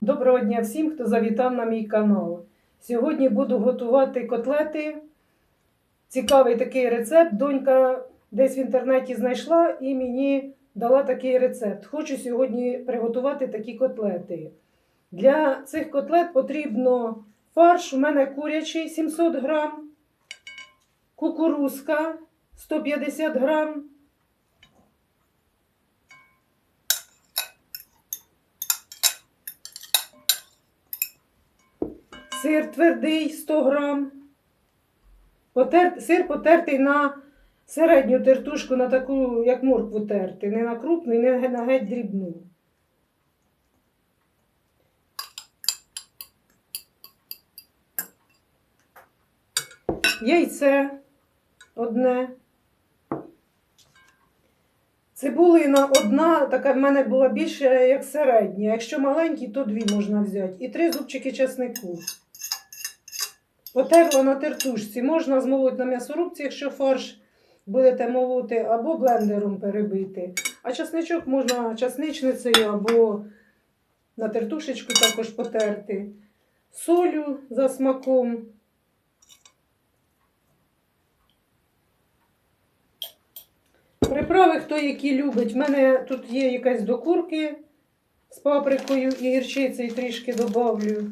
Доброго дня всім, хто завітав на мій канал. Сьогодні буду готувати котлети. Цікавий такий рецепт. Донька десь в інтернеті знайшла і мені дала такий рецепт. Хочу сьогодні приготувати такі котлети. Для цих котлет потрібно фарш. У мене курячий 700 грам, кукурузка 150 грам. Сир твердий 100 грам. Потер... Сир потертий на середню тертушку, на таку, як моркву терти. Не на крупну і не на геть дрібну. Яйце одне. Цибулина одна, така в мене була більше, як середня. Якщо маленькі, то дві можна взяти. І три зубчики чеснику. Потерла на тертушці. Можна змолоти на м'ясорубці, якщо фарш будете молоти, або блендером перебити. А чесничок можна часничницею або на тертушечку також потерти. Солю за смаком. Приправи, хто які любить. У мене тут є якась до курки з паприкою і гірчицею трішки добавлю.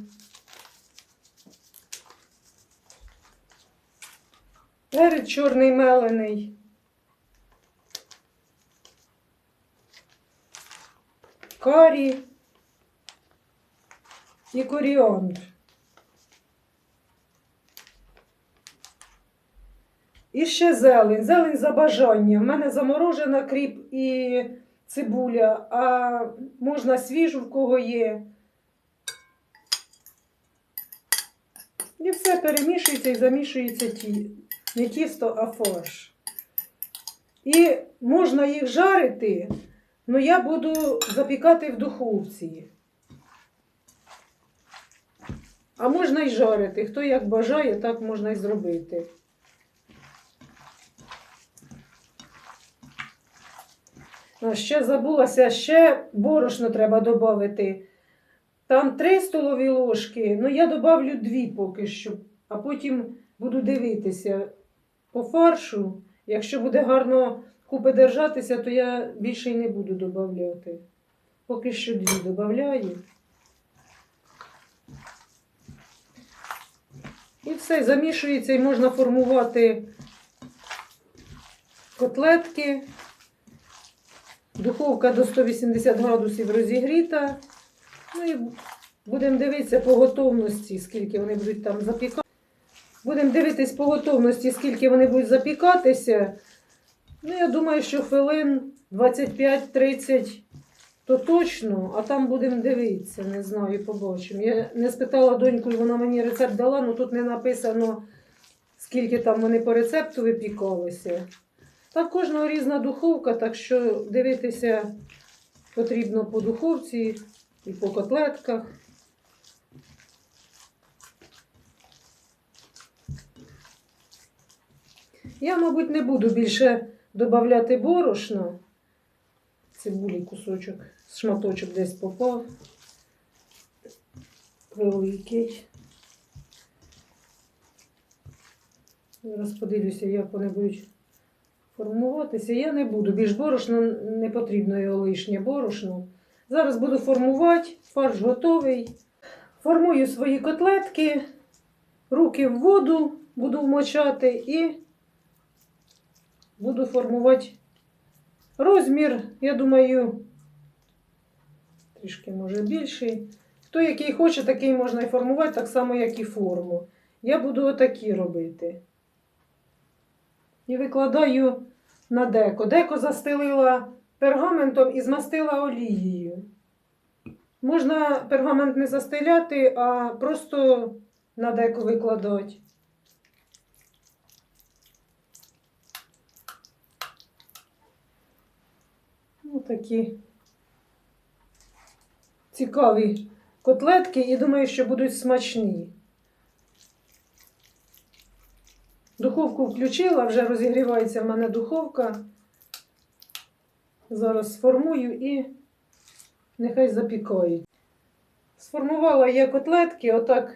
Перець чорний мелений. Карі і коріандр. І ще зелень. Зелень за бажанням. У мене заморожена кріп і цибуля, а можна свіжу, в кого є. І все перемішується і замішується ті. Не тісто, а фарш. І можна їх жарити, але я буду запікати в духовці. А можна й жарити. Хто як бажає, так можна й зробити. Ще забулася, ще борошно треба додати. Там 3 столові ложки, ну я додавлю 2 поки що, а потім буду дивитися по фаршу. Якщо буде гарно купи держатися, то я більше й не буду додавати. Поки що 2 додаю. І все, замішується і можна формувати котлетки. Духовка до 180 градусів розігріта. Ну і будемо дивитися по готовності, скільки вони будуть там запікати. Будемо дивитись по готовності, скільки вони будуть запікатися. Ну, я думаю, що хвилин 25-30 то точно, а там будемо дивитися, не знаю, побачимо. Я не спитала доньку, вона мені рецепт дала, але тут не написано, скільки там вони по рецепту випікалися. Так, кожного різна духовка, так що дивитися потрібно по духовці і по котлетках. Я, мабуть, не буду більше додавати борошна. Цибулі кусочок, шматочок десь попав. Великий. Зараз подивлюся, як вони будуть формуватися. Я не буду. Більш борошно не потрібно його лишнє борошно. Зараз буду формувати, фарш готовий. Формую свої котлетки, руки в воду буду вмочати і буду формувати розмір, я думаю, трішки може більший. Хто який хоче, такий можна і формувати, так само, як і форму. Я буду отакі робити. І викладаю на деко. Деко застелила пергаментом і змастила олією. Можна пергамент не застеляти, а просто на деко викладати. Ну, такі цікаві котлетки і думаю, що будуть смачні. Духовку включила, вже розігрівається в мене духовка. Зараз сформую і нехай запікають. Сформувала я котлетки, отак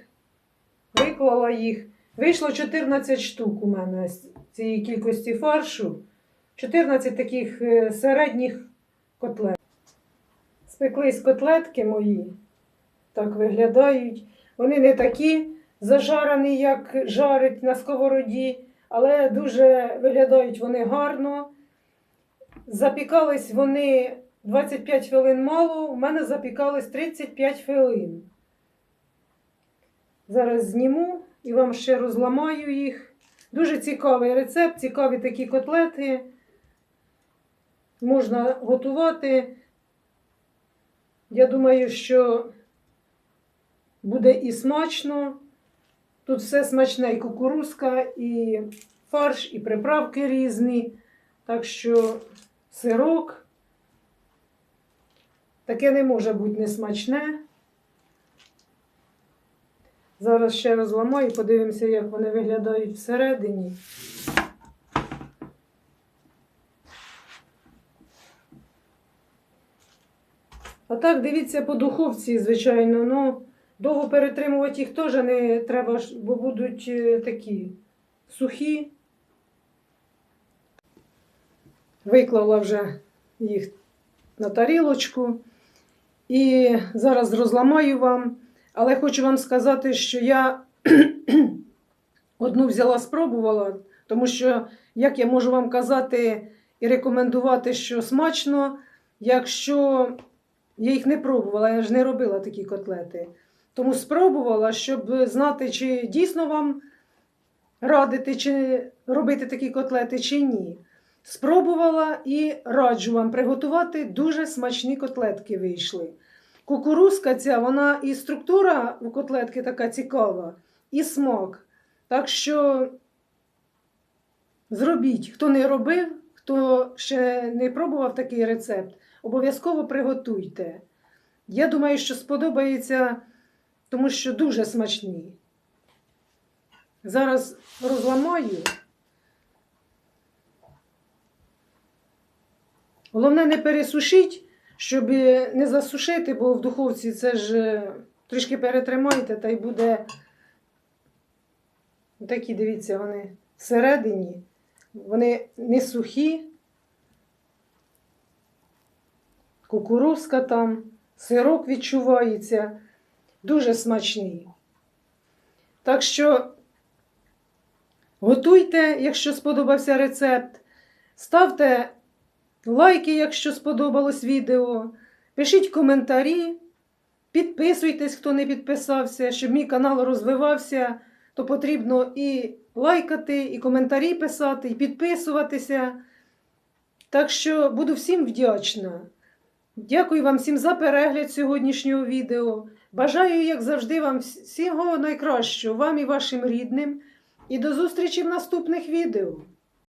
виклала їх. Вийшло 14 штук у мене з цієї кількості фаршу. 14 таких е, середніх котлет. Спеклись котлетки мої. Так виглядають. Вони не такі зажарені, як жарить на сковороді, але дуже виглядають вони гарно. Запікались вони 25 хвилин мало, у мене запікались 35 хвилин. Зараз зніму і вам ще розламаю їх. Дуже цікавий рецепт, цікаві такі котлети. Можна готувати. Я думаю, що буде і смачно. Тут все смачне, і кукурузка, і фарш, і приправки різні. Так що сирок. Таке не може бути несмачне. Зараз ще розламаю, подивимося, як вони виглядають всередині. А так, дивіться по духовці, звичайно. Ну, довго перетримувати їх теж не треба, бо будуть е, такі сухі. Виклала вже їх на тарілочку. І зараз розламаю вам. Але хочу вам сказати, що я одну взяла, спробувала, тому що, як я можу вам казати і рекомендувати, що смачно, якщо я їх не пробувала, я ж не робила такі котлети. Тому спробувала, щоб знати, чи дійсно вам радити, чи робити такі котлети, чи ні. Спробувала і раджу вам приготувати дуже смачні котлетки вийшли. Кукурузка ця, вона і структура у котлетки така цікава, і смак. Так що зробіть, хто не робив, хто ще не пробував такий рецепт, обов'язково приготуйте. Я думаю, що сподобається, тому що дуже смачні. Зараз розламаю. Головне не пересушіть, щоб не засушити, бо в духовці це ж е, трішки перетримайте, та й буде такі, дивіться, вони всередині. Вони не сухі. Кукурузка там, сирок відчувається. Дуже смачний. Так що готуйте, якщо сподобався рецепт. Ставте лайки, якщо сподобалось відео. Пишіть коментарі, підписуйтесь, хто не підписався, щоб мій канал розвивався, то потрібно і лайкати, і коментарі писати, і підписуватися. Так що буду всім вдячна. Дякую вам всім за перегляд сьогоднішнього відео. Бажаю, як завжди, вам всього найкращого, вам і вашим рідним. І до зустрічі в наступних відео.